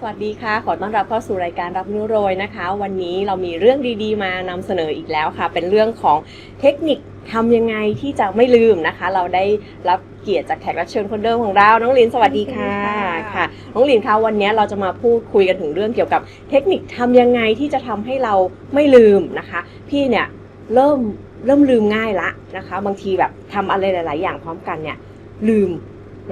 สวัสดีค่ะ ขอต้อนรับเข้าสู่รายการรับนิ้วโรยนะคะ วันนี้เรามีเรื่องดีๆ มานำเสนออีกแล้วค่ะ เป็นเรื่องของเทคนิคทำยังไงที่จะไม่ลืมนะคะ เราได้รับเกียรติจากแขกรับเชิญคนเดิมของเรา น้องลินสวัสดีค่ะสวัสดีค่ะค่ะ น้องลินคะวันนี้เราจะมาพูดคุยกันถึงเรื่องเกี่ยวกับ เทคนิคทำยังไงที่จะทำให้เราไม่ลืมนะคะ พี่เนี่ยเริ่มเริ่มลืมง่ายละนะคะ บางทีแบบทำอะไรหลาย ๆ อย่างพร้อมกันเนี่ยลืม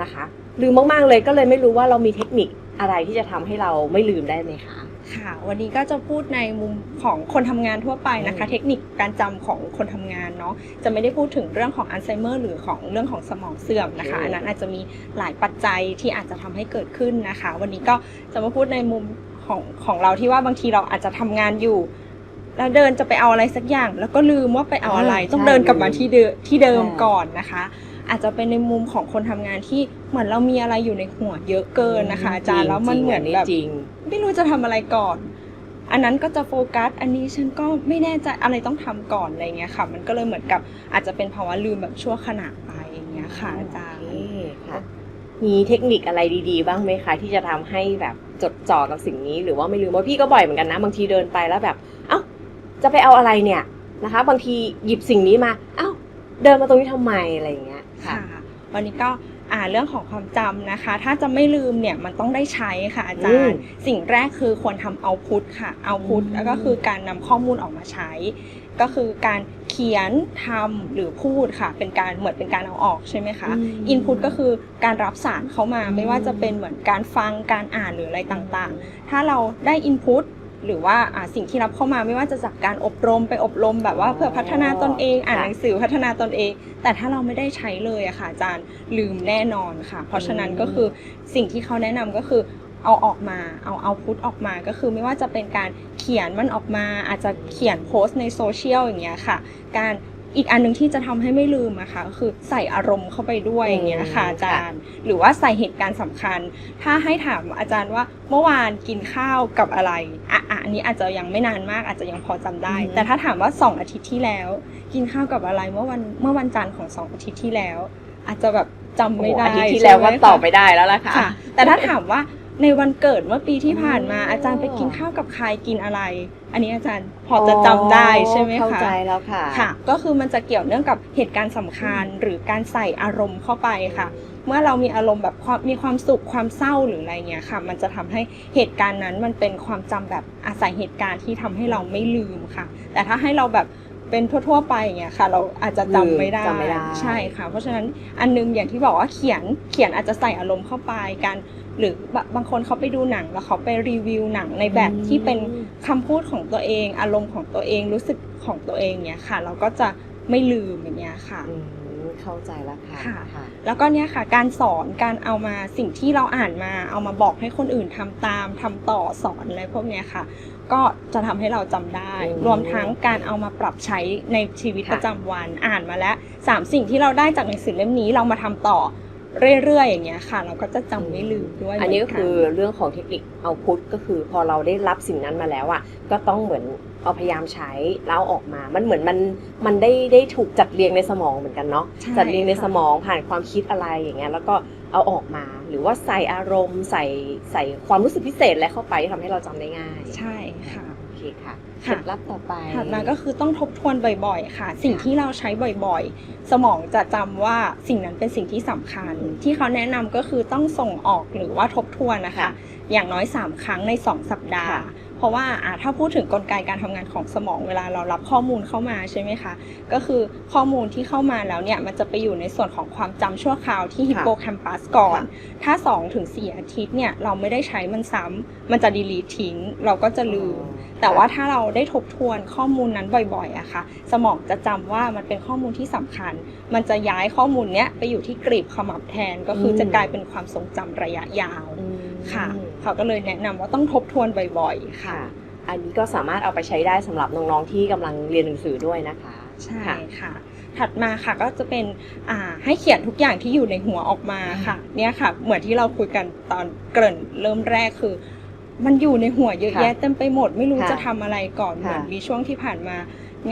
นะคะ ลืมมากๆเลยก็เลยไม่รู้ว่าเรามีเทคนิค อะไรที่จะทำให้เราไม่ลืมได้ไหมคะค่ะ วันนี้ก็จะพูดในมุมของคนทำงานทั่วไปนะคะอืมเทคนิคการจำของคนทำงานเนาะจะไม่ได้พูดถึงเรื่องของอัลไซเมอร์หรือของเรื่องของสมองเสื่อมนะคะอันนั้นอาจจะมีหลายปัจจัยที่อาจจะทำให้เกิดขึ้นนะคะ วันนี้ก็จะมาพูดในมุมของของเราที่ว่าบางทีเราอาจจะทำงานอยู่แล้วเดินจะไปเอาอะไรสักอย่าง แล้วก็ลืมว่าไปเอาอะไรอ่าต้องใช่เดินกลับมาที่เดิมที่เดิมใช่ก่อนนะคะ อาจจะเป็นในมุมของคนทำงานที่เหมือนเรามีอะไรอยู่ในหัวเยอะเกินนะคะอาจารย์แล้วมันเหมือนแบบจริงไม่รู้จะทำอะไรก่อน อันนั้นก็จะโฟกัส อันนี้ฉันก็ไม่แน่ใจอะไรต้องทำก่อนอะไรเงี้ยค่ะ มันก็เลยเหมือนกับอาจจะเป็นภาวะลืมแบบชั่วขณะไปอย่างเงี้ยค่ะอาจารย์โอเคค่ะมีเทคนิคอะไรดีๆ บ้างไหมคะ ที่จะทำให้แบบจดจ่อกับสิ่งนี้ หรือว่าไม่ลืมว่าะพี่ก็บ่อยเหมือนกันนะ บางทีเดินไปแล้วแบบ เอ้าจะไปเอาอะไรเนี่ยนะคะ บางทีหยิบสิ่งนี้มา เอ้าเดินมาตรงนี้ทำไมอะไรอย่างเงี้ย ค่ะค่ะ วันนี้ก็อ่าเรื่องของความจำนะคะ ถ้าจะไม่ลืมเนี่ยมันต้องได้ใช้ค่ะอาจารย์ สิ่งแรกคือควรทำเอาพุทค่ะเอาพุทอืมแล้วก็คือการนำข้อมูลออกมาใช้ ก็คือการเขียนทำหรือพูดค่ะ เป็นการเหมือนเป็นการเอาออกใช่ไหมคะอืมอินพุตก็คือการรับสารเข้ามาอืมไม่ว่าจะเป็นเหมือนการฟังการอ่านหรืออะไรต่างๆ ถ้าเราได้อินพุต หรือว่าอ่าสิ่งที่รับเข้ามาไม่ว่าจะจากการอบรมไปอบรมแบบว่าเพื่อพัฒนาตนเองอ่านค่ะหนังสือพัฒนาตนเอง แต่ถ้าเราไม่ได้ใช้เลยอะค่ะอาจารย์ลืมแน่นอนค่ะ เพราะฉะนั้นก็คือสิ่งที่เขาแนะนำก็คือเอาออกมาเอาเอาพุทออกมาก็คือไม่ว่าจะเป็นการเขียนมันออกมา อาจจะเขียนโพสต์ในโซเชียลอย่างเงี้ยค่ะ การอีกอันหนึ่งที่จะทำให้ไม่ลืมอะค่ะก็คือใส่อารมณ์เข้าไปด้วยอย่างเงี้ยค่ะอืมอาจารย์ หรือว่าใส่เหตุการณ์สำคัญ ถ้าให้ถามอาจารย์ว่าเมื่อวานกินข้าวกับอะไรอะ อะอันนี้อาจจะยังไม่นานมากอาจจะยังพอจำได้อืมแต่ถ้าถามว่าสองอาทิตย์ที่แล้ว กินข้าวกับอะไรเมื่อวันเมื่อวันจันทร์ของสองอาทิตย์ที่แล้ว อาจจะแบบจำไม่ได้โอ้โหอาทิตย์ที่แล้วก็ใช่หมคะตอบไปได้แล้วล่ะค่ะค่ะ แต่ถ้าถามว่า ในวันเกิดเมื่อปีที่ผ่านมาอ๋อออาจารย์ไปกินข้าวกับใครกินอะไร อันนี้อาจารย์พอจะจำได้ใช่ไหมคะเข้าใจแล้วค่ะค่ะ ก็คือมันจะเกี่ยวเนื่องกับเหตุการณ์สำคัญหรือการใส่อารมณ์เข้าไปค่ะ เมื่อเรามีอารมณ์แบบความมีความสุขความเศร้าหรืออะไรเงี้ยค่ะ มันจะทำให้เหตุการณ์นั้นมันเป็นความจำแบบอาศัยเหตุการณ์ที่ทำให้เราไม่ลืมค่ะ แต่ถ้าให้เราแบบเป็นทั่ว ๆ ไปอย่างเงี้ยค่ะ เราอาจจะจำไม่ได้จำไม่ได้ใช่ค่ะ เพราะฉะนั้นอันนึงอย่างที่บอกว่าเขียนเขียนอาจจะใส่อารมณ์เข้าไปการ หรือบะบางคนเขาไปดูหนังแล้วเขาไปรีวิวหนังในแบบที่เป็นคำพูดของตัวเอง อารมณ์ของตัวเองรู้สึกของตัวเองเนี่ยค่ะ เราก็จะไม่ลืมอย่างเงี้ยค่ะอืมเข้าใจแล้วค่ะค่ะค่ะ แล้วก็เนี่ยค่ะ การสอนการเอามาสิ่งที่เราอ่านมา เอามาบอกให้คนอื่นทำตามทำต่อสอนอะไรพวกเนี้ยค่ะ ก็จะทำให้เราจำได้อืมรวมทั้งการเอามาปรับใช้ในชีวิตค่ะประจำวันอ่านมาแล้วสามสิ่งที่เราได้จากหนังสือเล่มนี้เรามาทำต่อ เรื่อยๆอย่างเงี้ยค่ะ เราก็จะจำไม่ลืมด้วย อันนี้ก็เหมืคือกัเรื่องของเทคนิคเอาพุทก็คือพอเราได้รับสิ่งนั้นมาแล้วอะก็ต้องเหมือนเอาพยายามใช้แล้วเอาออกมา มันเหมือนมันมันได้ได้ถูกจัดเรียงในสมองเหมือนกันเนาะใช่จัดเรียงในค่ะสมองผ่านความคิดอะไรอย่างเงี้ยแล้วก็เอาออกมาหรือว่าใส่อารมณ์ใส่ใส่ความรู้สึกพิเศษอะไรเข้าไปที่ทำให้เราจำได้ง่าย ใช่ค่ะโอเคค่ะเคค่ะล็ดลับต่อไปถัดมาก็คือต้องทบทวนบ่อยๆ ค่ะ สิ่งค่ะที่เราใช้บ่อยๆ สมองจะจำว่าสิ่งนั้นเป็นสิ่งที่สำคัญอืมที่เขาแนะนำก็คือต้องส่งออกหรือว่าทบทวนนะคะค่ะอย่างน้อย 3 ครั้งใน 2 สัปดาห์ค่ะ เพราะว่าอ่าถ้าพูดถึงกลไกการทำงานของสมองเวลาเรารับข้อมูลเข้ามาใช่ไหมคะก็คือข้อมูลที่เข้ามาแล้วเนี่ยมันจะไปอยู่ในส่วนของความจำชั่วคราวที่ฮิปโปแคมปัสก่อน ถ้า2-4อาทิตย์เนี่ยเราไม่ได้ใช้มันซ้ำมันจะดีลีททิ้ง เราก็จะลืม แต่ว่าถ้าเราได้ทบทวนข้อมูลนั้นบ่อยๆอะค่ะ สมองจะจำว่ามันเป็นข้อมูลที่สำคัญ มันจะย้ายข้อมูลเนี้ยไปอยู่ที่กรีบขมับแทนก็คืออมจะกลายเป็นความทรงจำระยะยาวอืม ค่ะ เขาก็เลยแนะนำว่าต้องทบทวนบ่อยๆ ค่ะ ค่ะ อันนี้ก็สามารถเอาไปใช้ได้สำหรับน้องๆที่กำลังเรียนหนังสือด้วยนะคะ ใช่ค่ะค่ะ ถัดมาค่ะก็จะเป็นอ่าให้เขียนทุกอย่างที่อยู่ในหัวออกมาค่ะ เนี่ยค่ะ เหมือนที่เราคุยกันตอนเกริ่นเริ่มแรกคือ มันอยู่ในหัวเยอะค่ะแยะเต็มไปหมด ไม่รู้ค่ะจะทำอะไรก่อนเหค่ะมือนมีช่วงที่ผ่านมา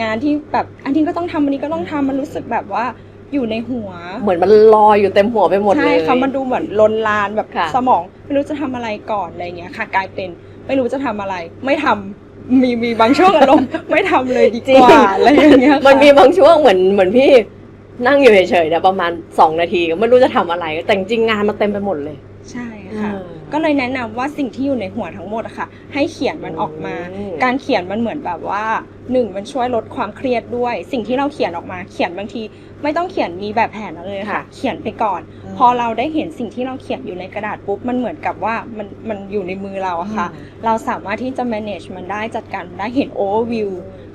งานที่แบบอันนี้ก็ต้องทำอันนี้ก็ต้องทำมันรู้สึกแบบว่า อยู่ในหัว เหมือนมันลอยอยู่เต็มหัวไปหมดเลยใช่ค่ะมันดูเหมือนลนลานแบบค่ะสมองไม่รู้จะทำอะไรก่อนอะไรเงี้ยค่ะ กลายเป็นไม่รู้จะทำอะไร ไม่ทำมีมีบางช่วงอารมณ์ไม่ทำเลยดีกว่าอะไรอย่างเงี้ยค่ะมันมีบางช่วงเหมือนเหมือนพี่นั่งอยู่เฉยๆเนี่ยประมาณสองนาทีก็ไม่รู้จะทำอะไร แต่จริงๆงานมันเต็มไปหมดเลย ใช่ค่ะอืมก็เลยแนะนำว่าสิ่งที่อยู่ในหัวทั้งหมดอะค่ะ ให้เขียนมันออกมาอืมการเขียนมันเหมือนแบบว่าหนึ่งมันช่วยลดความเครียดด้วย สิ่งที่เราเขียนออกมา เขียนบางที ไม่ต้องเขียนมีแบบแผนอะไรเลยค่ะค่ะ เขียนไปก่อนอืมพอเราได้เห็นสิ่งที่เราเขียนอยู่ในกระดาษปุ๊บมันเหมือนกับว่ามันมันอยู่ในมือเราอะค่ะ เราสามารถที่จะ manage มันได้จัดการมันได้เห็น overview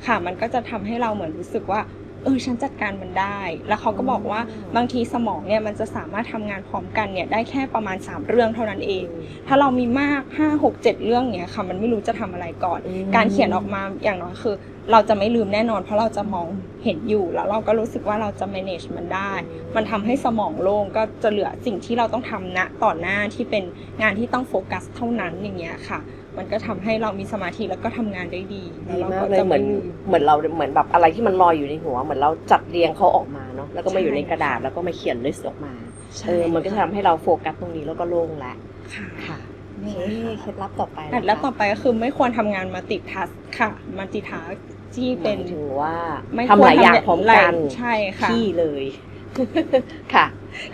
ค่ะ มันก็จะทำให้เราเหมือนรู้สึกว่าเออฉันจัดการมันได้ แล้วเขาก็บอกว่าอืมบางทีสมองเนี่ยมันจะสามารถทำงานพร้อมกันเนี่ยได้แค่ประมาณ 3 เรื่องเท่านั้นเอง ถ้าเรามีมาก 5 6 7 เรื่องเนี่ยค่ะมันไม่รู้จะทำอะไรก่อนอืมการเขียนออกมาอย่างน้อยคือ เราจะไม่ลืมแน่นอน เพราะเราจะมองเห็นอยู่แล้วเราก็รู้สึกว่าเราจะ manage มันได้ มันทำให้สมองโล่งก็จะเหลือสิ่งที่เราต้องทำณต่อหน้าที่เป็นงานที่ต้องโฟกัสเท่านั้นอย่างเงี้ยค่ะ มันก็ทำให้เรามีสมาธิแล้วก็ทำงานได้ดีแล้ดีวเรามากก็เลยจะเหมืไม่อนลืมเหมือนเราเหมือนแบบอะไรที่มันลอยอยู่ในหัว เหมือนเราจัดเรียงเขาออกมาเนาะแล้วก็มาอยู่ในกระดาษแล้วก็มาเขียนลิสต์ออกมาใช่เออมันก็จะทำให้เราโฟกัสตรงนี้แล้วก็โล่งแล้วค่ะค่ะโอนี่เคค่ะเคล็ดลับต่อไปแล้วต่อไปก็คือไม่ควรทำงานมัลติทัสค่ะมัลติทัส ที่เป็เป็นนถึงว่าไม่ทำหลายอย่างพร้อมกันใช่ค่ะพี่เลยค่ะ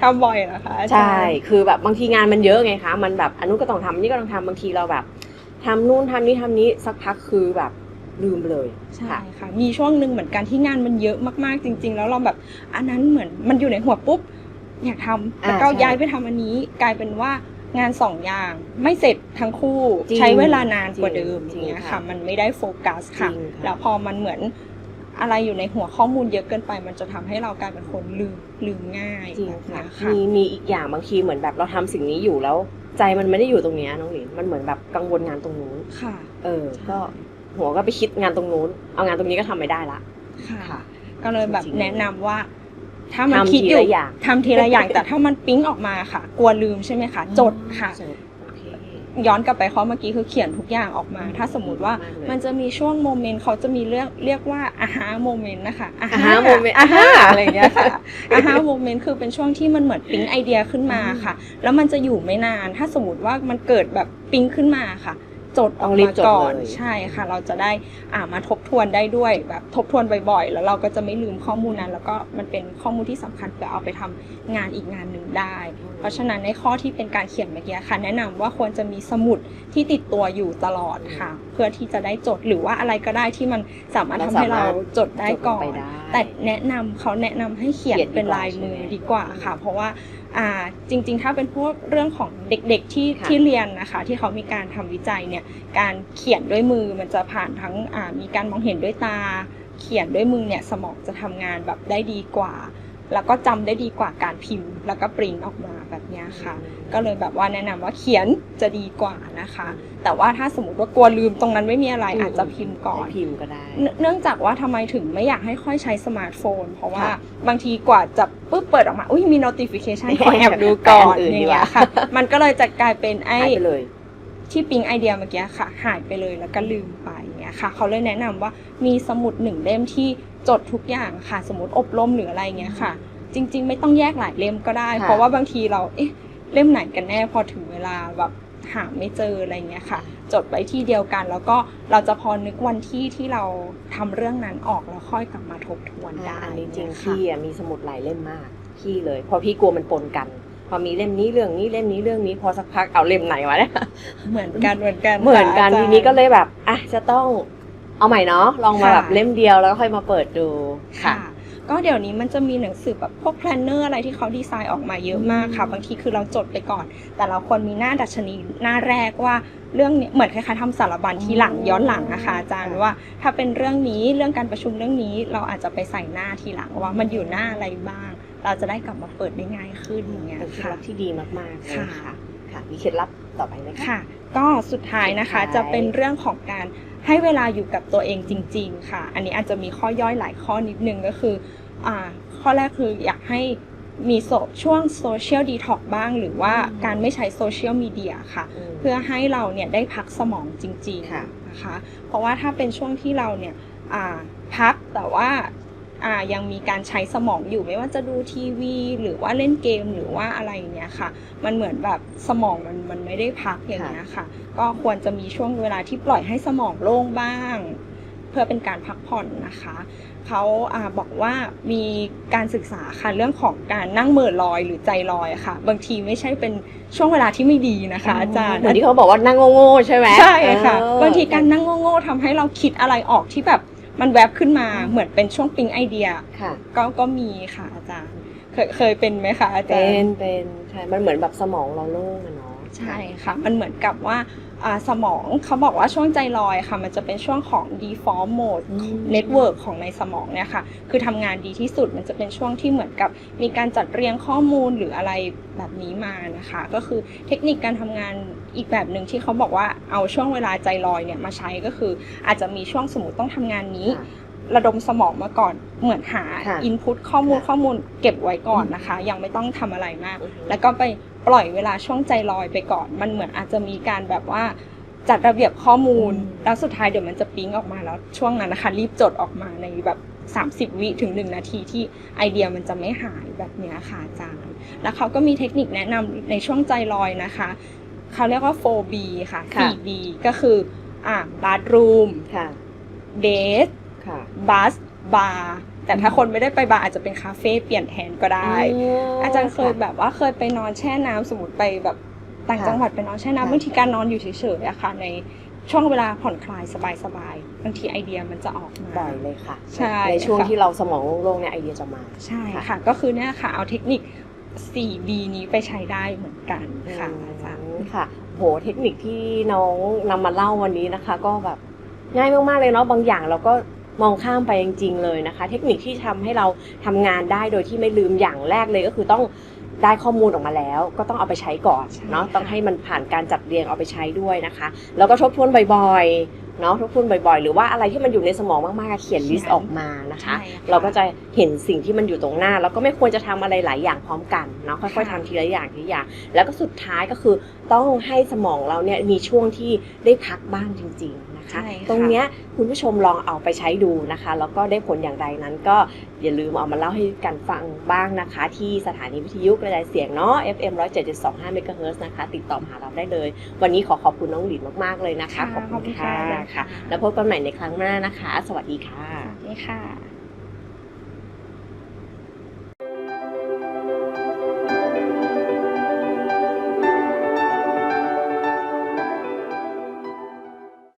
ทำบ่อยเหรอคะ ใช่ คือแบบบางทีงานมันเยอะไงคะ มันแบบอันนู้นก็ต้องทำอันนี้ก็ต้องทำบางทีเราแบบทำนู่นทำนี้ทำนี้สักพักคือแบบลืมไปเลย ใช่ค่ะค่ะ มีช่วงหนึ่งเหมือนกันที่งานมันเยอะมากๆจริง ๆ แล้วเราแบบอันนั้นเหมือนมันอยู่ในหัวปุ๊บอยากทำแล้วก็อ่าใช่ย้ายไปทำอันนี้ กลายเป็นว่า งานสองอย่างไม่เสร็จทั้งคู่จริงใช้เวลานานกว่าเดิมจอริงย่างเงี้ยค่ะ ค่ะมันไม่ได้โฟกัสค่ะ จริงค่ะ แล้วพอมันเหมือนอะไรอยู่ในหัวข้อมูลเยอะเกินไป มันจะทำให้เรากลายเป็นคนลืมลืมง่ายจริงแบบค่ะเนี้ยค่ะ มีมีอีกอย่างบางทีเหมือนแบบเราทำสิ่งนี้อยู่แล้ว ใจมันไม่ได้อยู่ตรงเนี้ยน้องหลินมันเหมือนแบบกังวลงานตรงนู้น ค่ะ เออ ก็หัวก็ไปคิดงานตรงนู้น เอางานตรงนี้ก็ทำไม่ได้ละ ค่ะค่ะก็เลยแบบจริงๆแนะนำว่า ถ้ามันทำคิดทีอยู่ละอย่างทำทีละอย่างแต่ถ้ามันปิ๊งออกมาค่ะ กลัวลืมใช่ไหมคะ จดค่ะจดโอเคย้อนกลับไปข้อเมื่อกี้คือเขียนทุกอย่างออกมา ถ้าสมมติว่ามากเลยมันจะมีช่วงโมเมนต์เขาจะมีเรียกเรียกว่าอาฮาโมเมนต์นะคะอาอ่าฮะโมเมนต์อาฮาอะไรอย่างเงี้ยค่ะอาฮาโมเมนต์คือเป็นช่วงที่มันเหมือนปิ๊งไอเดียขึ้นมาค่ะ แล้วมันจะอยู่ไม่นาน ถ้าสมมติว่ามันเกิดแบบปิ๊งขึ้นมาค่ะ จดอต้ออกงรีบมาจดก่อนเลยใช่ค่ะ เราจะได้อ่ามาทบทวนได้ด้วยแบบทบทวนบ่อยๆ แล้วเราก็จะไม่ลืมข้อมูลนั้น แล้วก็มันเป็นข้อมูลที่สำคัญเพื่อเอาไปทำงานอีกงานหนึ่งได้ เพราะฉะนั้นในข้อที่เป็นการเขียนเมื่อกี้ค่ะ แนะนำว่าควรจะมีสมุดที่ติดตัวอยู่ตลอดค่ะ เพื่อที่จะได้จดหรือว่าอะไรก็ได้ที่มันสามารถทำให้เราจดได้ก่อนจลงปได้แต่แนะนำเขาแนะนำให้เขียนเขียนดีกว่าเป็นลายมือใช่ไหมดีกว่าค่ะ เพราะว่า อ่าจริงๆ ถ้าเป็นพวกเรื่องของเด็กๆที่ค่ะที่เรียนนะคะ ที่เขามีการทำวิจัยเนี่ยการเขียนด้วยมือมันจะผ่านทั้งอ่ามีการมองเห็นด้วยตา เขียนด้วยมือเนี่ยสมองจะทำงานแบบได้ดีกว่า แล้วก็จำได้ดีกว่าการพิมพ์ แล้วก็ปริ้นออกมาแบบเนี้ยค่ะ ก็เลยแบบว่าแนะนำว่าเขียนจะดีกว่านะคะ แต่ว่าถ้าสมมติว่ากลัวลืมตรงนั้นไม่มีอะไรอาจจะพิมพ์ก่อนพิมพ์ก็ได้ เนื่องเนื่องจากว่าทำไมถึงไม่อยากให้ค่อยใช้สมาร์ทโฟน เพราะว่าค่ะบางทีกว่าจะปุ๊บเปิดออกมาอุ้ยมี notification ขอแอบดูก่อนไปอันอื่นอดีย่างกว่าเงี้ยค่ะ มันก็เลยจะกลายเป็นไอ้หายไปเลยที่ปิ๊งไอเดียเมื่อกี้ค่ะ หายไปเลยแล้วก็ลืมไปอย่างเงี้ยค่ะ เขาเลยแนะนำว่ามีสมุดหนึ่งเล่มที่ จดทุกอย่างค่ะ สมมติอบรมหรืออะไรเงี้ยค่ะ จริง ๆ ไม่ต้องแยกหลายเล่มก็ได้ค่ะเพราะว่าบางทีเราเอ๊ะเล่มไหนกันแน่พอถึงเวลาแบบหาไม่เจออะไรเงี้ยค่ะ จดไว้ที่เดียวกัน แล้วก็เราจะพอนึกวันที่ที่เราทำเรื่องนั้นออกแล้วค่อยกลับมาทบทวนได้อันนี้จริงเนี่ยค่ะพี่อะมีสมุดหลายเล่มมากพี่เลยเพราะพี่กลัวมันปนกัน พอมีเล่มนี้เรื่องนี้เล่มนี้เรื่องนี้พอสักพักเอาเล่มไหนวะเนี่ยเหมือนกันเหมือนกันเหมือนกันค่ะาจารทีย์นี้ก็เลยแบบอะจะต้อง เอาใหม่เนาะลองมาค่ะ แบบเล่มเดียวแล้วก็ค่อยมาเปิดดูค่ะ ก็เดี๋ยวนี้มันจะมีหนังสือแบบพวกแพลนเนอร์อะไรที่เขาดีไซน์ออกมาเยอะมากค่ะอืมบางทีคือเราจดไปก่อน แต่เราควรมีหน้าดัชนีหน้าแรกว่าเรื่องเนี้ยเหมือนคล้ายๆทำสารบัญทีหลังย้อนหลังนะคะอาจารย์ว่า ถ้าเป็นเรื่องนี้เรื่องการประชุมเรื่องนี้เราอาจจะไปใส่หน้าทีหลังว่ามันอยู่หน้าอะไรบ้าง เราจะได้กลับมาเปิดได้ง่ายขึ้นอย่างเงี้ยเป็นเคล็ดค่ะ ลับที่ดีมากๆเลยค่ะค่ะ ค่ะ มีเคล็ดลับต่อไปไหมคะ ค่ะก็สุดท้ายนะคะสุดท้าย จะเป็นเรื่องของการ ให้เวลาอยู่กับตัวเองจริง ๆ ค่ะ อันนี้อาจจะมีข้อย่อยหลายข้อนิดนึงก็คืออ่าข้อแรกคืออยากให้มีโซช่วงโซเชียลดีท็อกบ้าง หรือว่าอืมการไม่ใช้โซเชียลมีเดียค่ะมเพื่อให้เราเนี่ยได้พักสมองจริงค่ะๆนะคะ เพราะว่าถ้าเป็นช่วงที่เราเนี่ยอ่าพักแต่ว่าอ่า ยังมีการใช้สมองอยู่ไม่ว่าจะดูทีวี หรือว่าเล่นเกมหรือว่าอะไรอย่างเงี้ยค่ะ มันเหมือนแบบสมองมันมันไม่ได้พักอย่างเงี้ยค่ะ ก็ควรจะมีช่วงเวลาที่ปล่อยให้สมองโล่งบ้าง เพื่อเป็นการพักผ่อนนะคะเขาอ่าบอกว่ามีการศึกษาค่ะเรื่องของการนั่งเหม่อลอยหรือใจลอยอะค่ะ บางทีไม่ใช่เป็นช่วงเวลาที่ไม่ดีนะคะอาจารย์เหมือนที่เขาบอกว่านั่งโง่ๆใช่ไหมใช่ค่ะเออบางทีการนั่งโง่ๆทำให้เราคิดอะไรออกที่แบบ มันแวบขึ้นมาเหมือนเป็นช่วงปิ๊งไอเดีย ค่ะ ก็ก็มีค่ะอาจารย์ เคยเคยเป็นไหมคะอาจารเป็ย์นเป็นใช่ มันเหมือนแบบสมองเราโล่งอะเนาะ ใช่ค่ะ มันเหมือนกับว่าอ่า สมองเขาบอกว่าช่วงใจลอยค่ะ มันจะเป็นช่วงของ default mode อืม network ของในสมองเนี่ยค่ะ คือทำงานดีที่สุดมันจะเป็นช่วงที่เหมือนกับมีการจัดเรียงข้อมูลหรืออะไรแบบนี้มานะคะ ก็คือเทคนิคการทำงานอีกแบบหนึ่งที่เขาบอกว่าเอาช่วงเวลาใจลอยเนี่ยมาใช้ก็คือ อาจจะมีช่วงสมมติต้องทำงานนี้ค่ะระดมสมองมาก่อนเหมือนหาค่ะอินพุตข้อมูลค่ะข้อมูลเก็บไว้ก่อนนะคะ ยังไม่ต้องทำอะไรมากอือฮึแล้วก็ไป ปล่อยเวลาช่วงใจลอยไปก่อน มันเหมือนอาจจะมีการแบบว่าจัดระเบียบข้อมูลอืมแล้วสุดท้ายเดี๋ยวมันจะปิ๊งออกมาแล้วช่วงนั้นนะคะ รีบจดออกมาในแบบ 30 วิถึง 1 นาทีที่ไอเดียมันจะไม่หายแบบเนี้ยค่ะอาจารย์ แล้วเขาก็มีเทคนิคแนะนำในช่วงใจลอยนะคะ เขาเรียกว่า 4B ค่ะค่ะ 4B ก็คืออ่าบาร์รูมค่ะเบสค่ะบัสบาร์ แต่ถ้าคนไม่ได้ไปบาร์อาจจะเป็นคาเฟ่เปลี่ยนแทนก็ได้ อาจารย์เคยแบบว่าเคยไปนอนแช่น้ำสมมติไปแบบต่างค่ะจังหวัดไปนอนแช่ค่ะน้ำบางทีการนอนอยู่เฉยๆอะค่ะในช่วงเวลาผ่อนคลายสบายๆบางทีไอเดียมันจะออกมาบ่อยเลยค่ะใช่ในช่วงค่ะที่เราสมองโล่งๆเนี่ยไอเดียจะมาใช่ค่ะค่ะก็คือเนี่ยค่ะเอาเทคนิค 4B นี้ไปใช้ได้เหมือนกันค่ะอาจารย์อืมค่ะโหเทคนิคที่น้องนำมาเล่าวันนี้นะคะ ก็แบบง่ายมากๆเลยเนาะบางอย่างเราก็ มองข้ามไปจริง ๆ เลยนะคะ เทคนิคที่ทำให้เราทำงานได้โดยที่ไม่ลืมอย่างแรกเลยก็คือต้องได้ข้อมูลออกมาแล้ว ก็ต้องเอาไปใช้ก่อนใช่เนาะค่ะต้องให้มันผ่านการจัดเรียงเอาไปใช้ด้วยนะคะ แล้วก็ทบทวนบ่อยๆเนาะทบทวนบ่อยๆ หรือว่าอะไรที่มันอยู่ในสมองมากๆเขียนลิสต์ออกมานะคะใช่ค่ะเราก็จะเห็นสิ่งที่มันอยู่ตรงหน้า แล้วก็ไม่ควรจะทำอะไรหลายอย่างพร้อมกันเนาะค่อยๆค่ะทำทีละอย่างทีละอย่าง แล้วก็สุดท้ายก็คือต้องให้สมองเราเนี่ยมีช่วงที่ได้พักบ้างจริง ๆ นะคะใช่ค่ะตรงเนี้ยคุณผู้ชมลองเอาไปใช้ดูนะคะ แล้วก็ได้ผลอย่างไรนั้นก็อย่าลืมเอามาเล่าให้กันฟังบ้างนะคะ ที่สถานีวิทยุกระจายเสียงเนาะ FM 107.25เมกะเฮิรตซ์นะคะ ติดต่อมาหาเราได้เลย วันนี้ขอขอบคุณน้องหลินมากๆเลยนะคะค่ะขอบคุณขอบคุณค่ะค่ะแล้วพบกันใหม่ในครั้งหน้านะคะ สวัสดีค่ะสวัสดีค่ะ